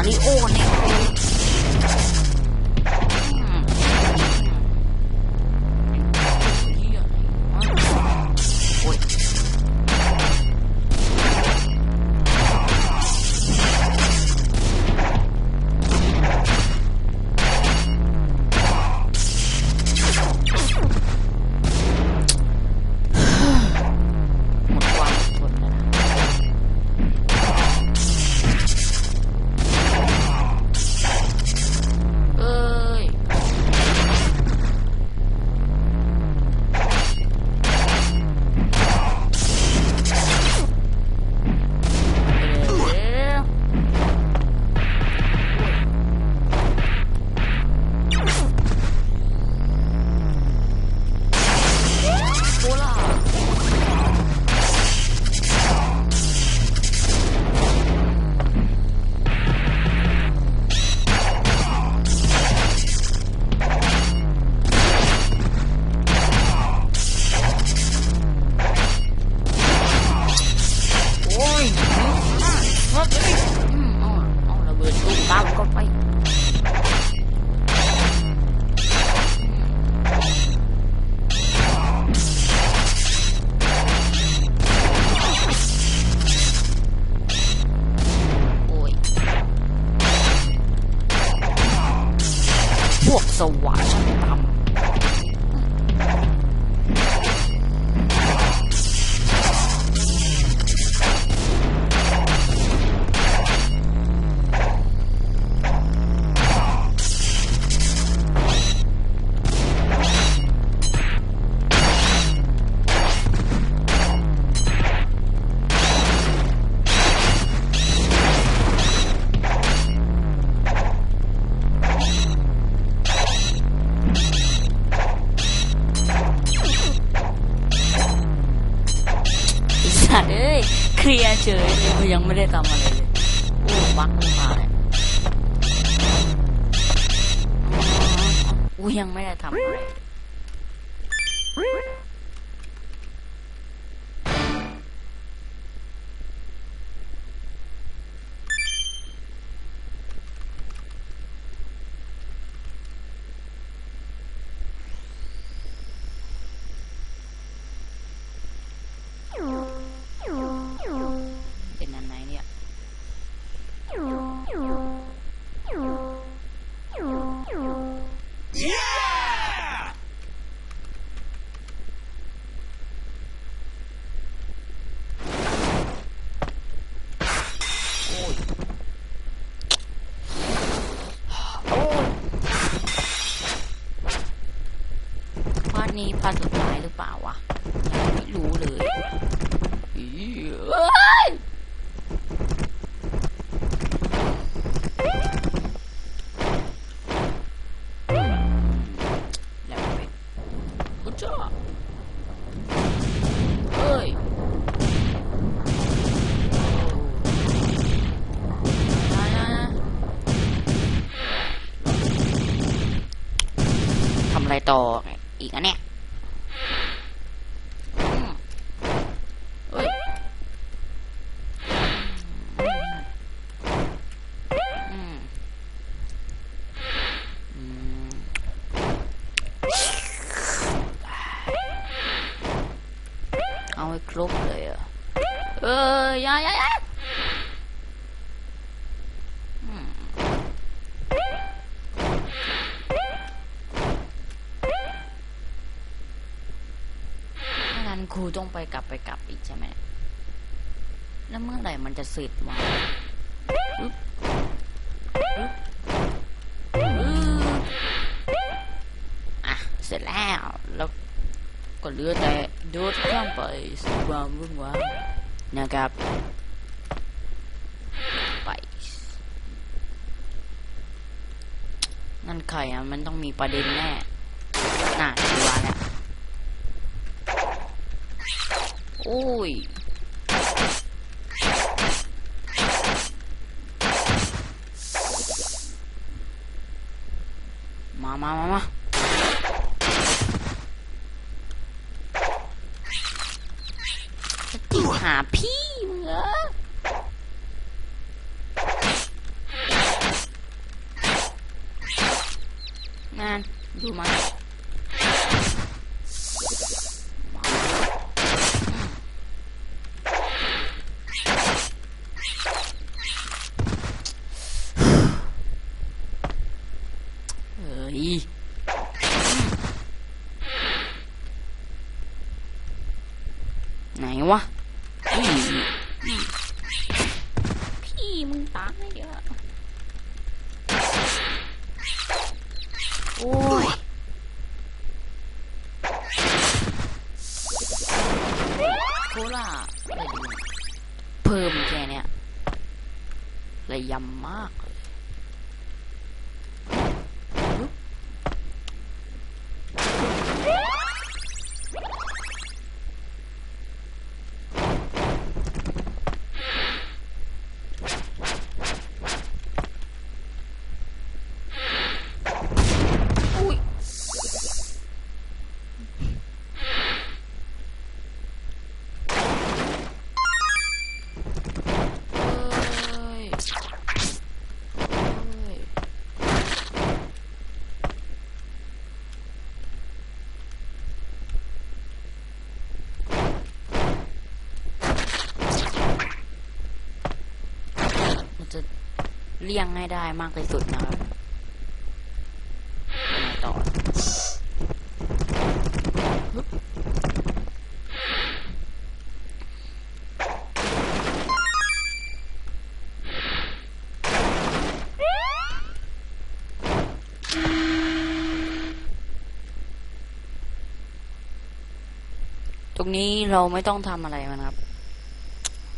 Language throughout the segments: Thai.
กว่า สัตว์เอ้ย เคลียร์เฉยยังไม่ได้ทำอะไรเลยโอ้บักมาเลยกูยังไม่ได้ทำอะไร นี้พาสุดท้ายหรือเปล่าวะไม่รู้เลยอีเอ้ยแล้วไปกูจ้าเฮ้ยทำอะไรต่ออีกอันเนี่ยอืมเฮ้ยอืมอืม เอาให้ครบเลยอะเออยายายาอืมถ้างั้นครูต้องไปกลับไปกลับอีกใช่ไหม แล้วเมื่อไหร่มันจะเสร็จวะอะเสร็จแล้ว แล้ว ก็เหลือแต่โดดข้ามไปสู่ความวุ่นวายนะครับ ไป นั่นใครอะ มันต้องมีประเด็นแน่ น่าดูว่าเนี่ยโอ้ยมามามามาาพี่มึงเหรองานดูมาเฮ้ย ไหนวะพี่พี่มึงตายเยอะโอ้ย โคล่า เพิ่มแค่เนี้ยระยำมากเลยปึ๊บอุ้ย เอ้ยเอ้ยมัน จะเลี่ยงให้ได้มากที่สุดนะครับไงต่อตรงนี้เราไม่ต้องทำอะไรมันครับ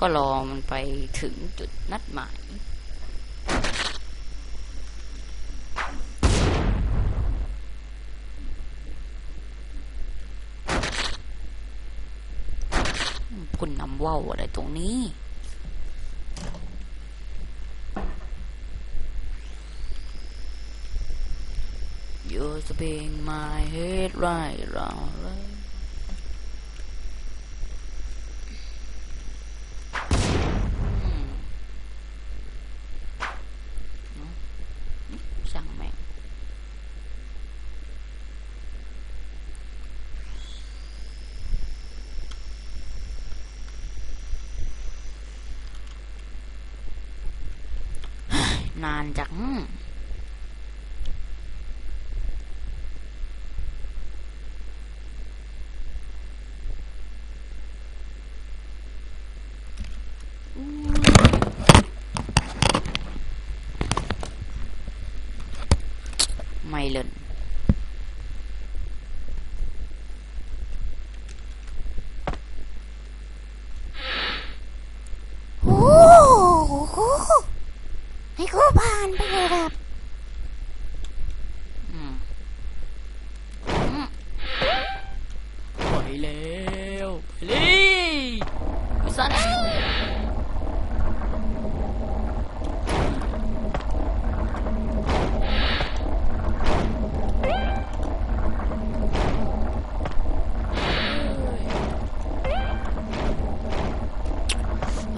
ก็รอมันไปถึงจุดนัดหมาย คุณนำว่าวอะไรตรงนี้ You're being my head right round right อืมเนอะช่างแม่ง นานจัง ไม่เล่น โอ้โห ให้เขาผ่านไปเลยครับอืมอืมไปแล้วไปเลยวิสัน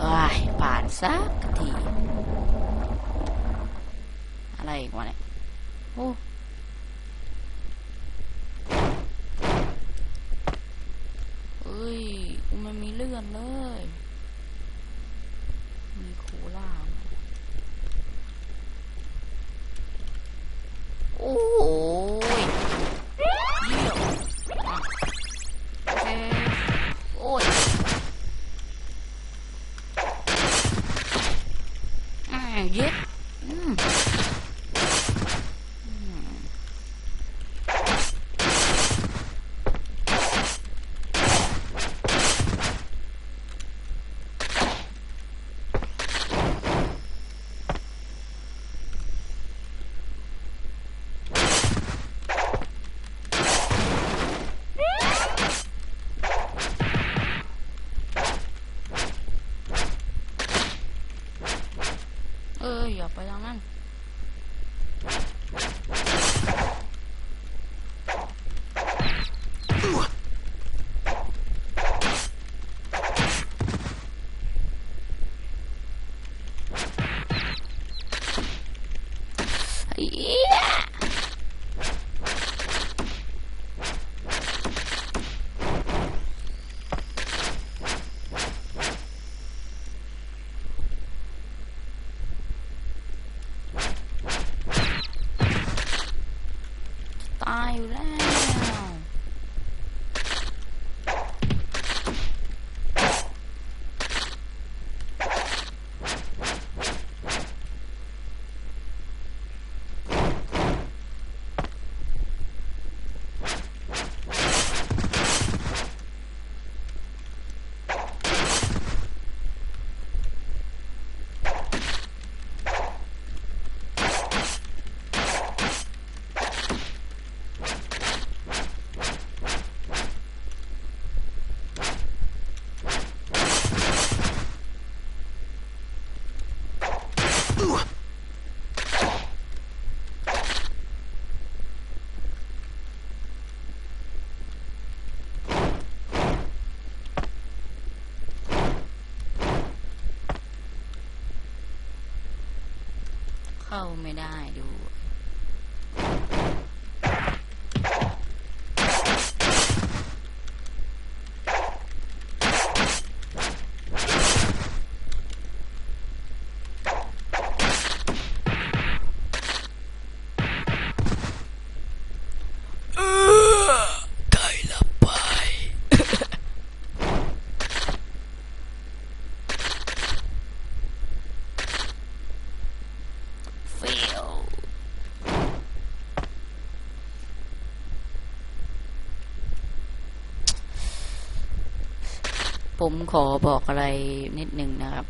ว้ายผ่านสักที อะไรอีกวะเนี่ย โอ้ เอ้ยกูมันมีเลื่อนเลย มีโคล่าไหมโอ้ยเยี่ยมอะโอเคโอ้ยอ่าเย็ดอืมอืม เอ้ยอย่าไปทางนั้น เอี้ยตายอยู่แล้ว เข้าไม่ได้ดูไก่ละไป fail ผมขอบอกอะไรนิดหนึ่งนะครับ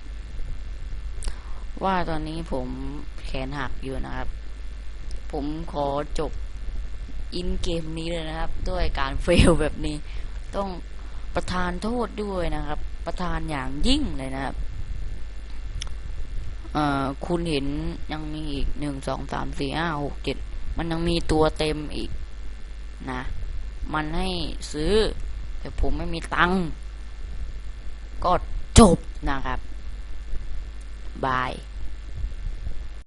ว่าตอนนี้ผมแขนหักอยู่นะครับ ผมขอจบอินเกมนี้เลยนะครับ ด้วยการเฟลแบบนี้ ต้องประทานโทษด้วยนะครับ ประทานอย่างยิ่งเลยนะครับคุณเห็นยังมีอีกหนึ่งสองสามสี่ห้าหกเจ็ดมันยังมีตัวเต็มอีกนะ มันให้ซื้อ แต่ผมไม่มีตังค์ ก็จบนะครับบาย